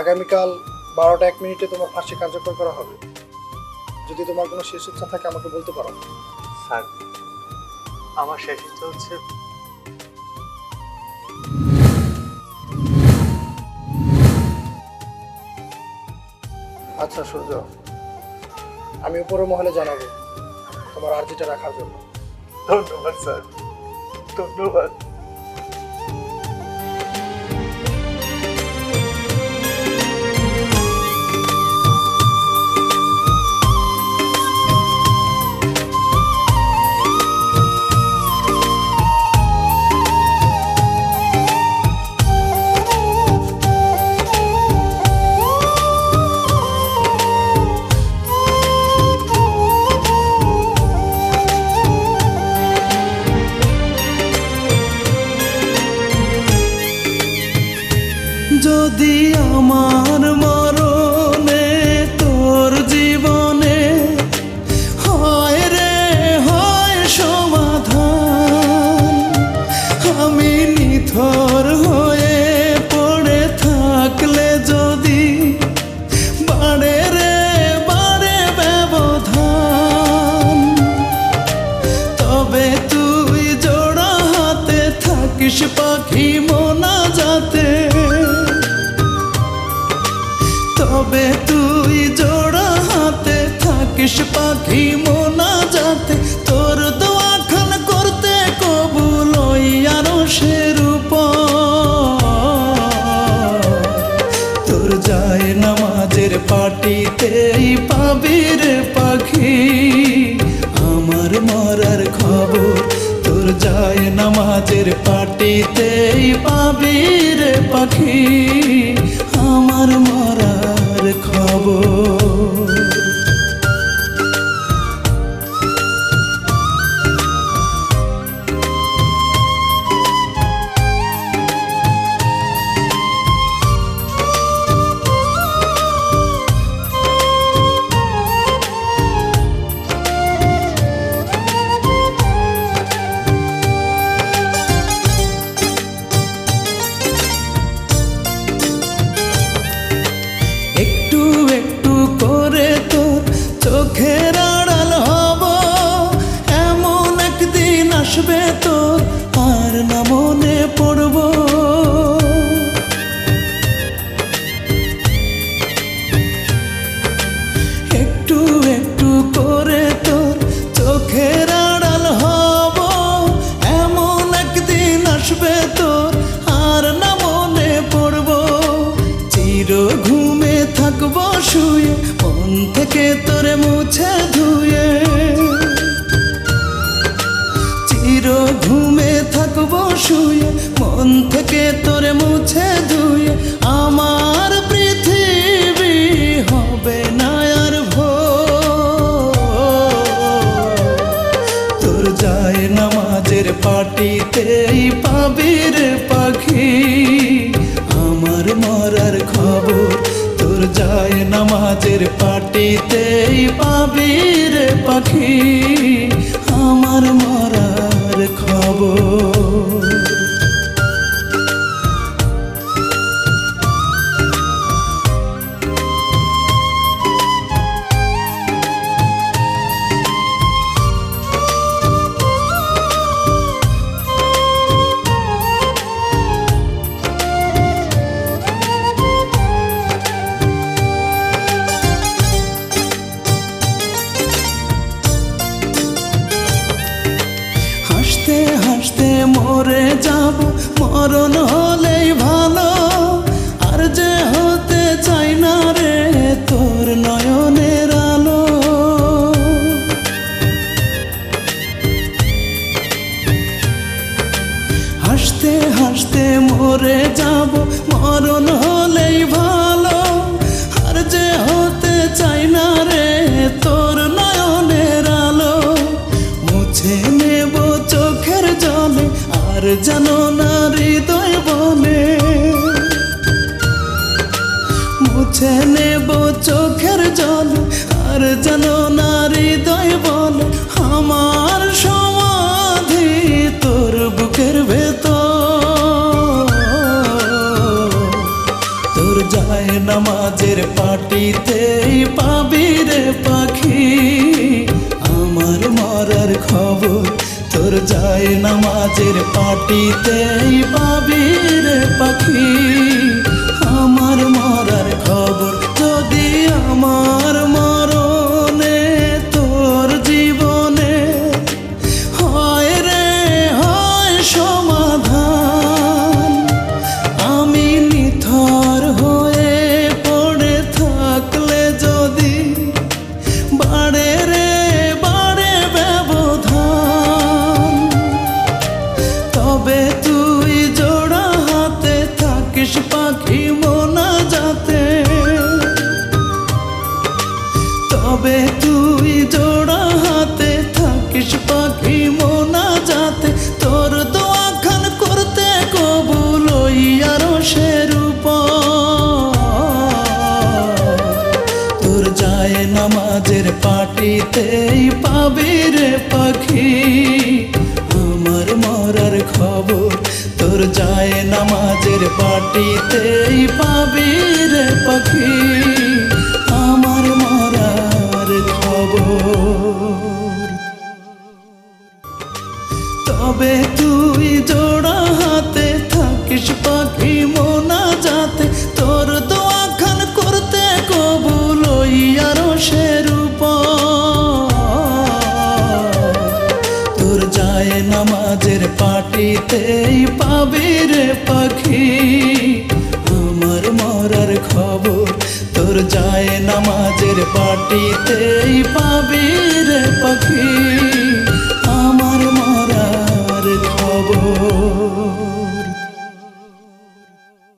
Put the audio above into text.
আগামীকাল বারোটা এক মিনিটে তোমার ফাঁসি কার্যকর করা হবে। যদি তোমার কোনো শেষ ইচ্ছা থাকে আমাকে বলতে পারো। স্যার আমার শেষ ইচ্ছা হচ্ছে আচ্ছা সূর্য। আমি উপরের মহলে জানাব তোমার আর্জিটা রাখার জন্য। ধন্যবাদ স্যার। ধন্যবাদ। পাখি মোনা যাতে। তবে তুই জোড়া হাতে থাকিস পাখি মোনা যাতে। তোর দোয়া খান করতে কবুল আরও সেরূপ তোর যায় নামাজের পাটিতেই পাবির নামাজের পাটিতেই পাবির পাখি আমার মরার খবর। শুয়ে, মন থেকে তোরে মুছে ধুয়ে। চির ঘুমে থাকব শুয়ে, মন থেকে তোরে মুছে ধুয়ে। আমার পৃথিবী হবে না আর ভোর। তোর যায় নামাজের পাটিতেই পাবির পাখি। আমার মরার খবর তোর যায় নামাজের পাটিতে পাবির পাখি আমার মরার খবর। মরণ হলেই ভালো। আর যে হতে চাই না রে, তোর নয়নের আলো। হাসতে হাসতে মরে যাব, মরণ হলেই ভালো। আর যে হতে চাই না রে, তোর নয়নের আলো। মুছে নেব চোখের জলে, আর জানো আর জানো না হৃদয় বলে আমার সমাধি তোর বুকের ভেতর। তোর যায় নামাজের পাটিতেই পাবি রে পাখি, আমার মরার খবর। তোর যায় নামাজের পাটিতেই পাবি রে পাখি। তবে তুই জোড়া হাতে থাকিস পাখি মোনা যাতে। তবে তুই জোড়া হাতে থাকিস পাখি মোনা যাতে। তোর দোয়াখান করতে কবুল আরও সেরূপ তোর যায় নামাজের পাটিতেই পাবি রে পাখি। আমার মরার খবর, তোর যায় নামাজের পাটিতে পাবি রে পাখি আমার মরার খবর। তবে তুই বাড়িতেই পাবে রে পাখি। আমার মরার খবর তোর যায় নামাজের পাটিতেই পাবে রে পাখি। আমার মরার খবর।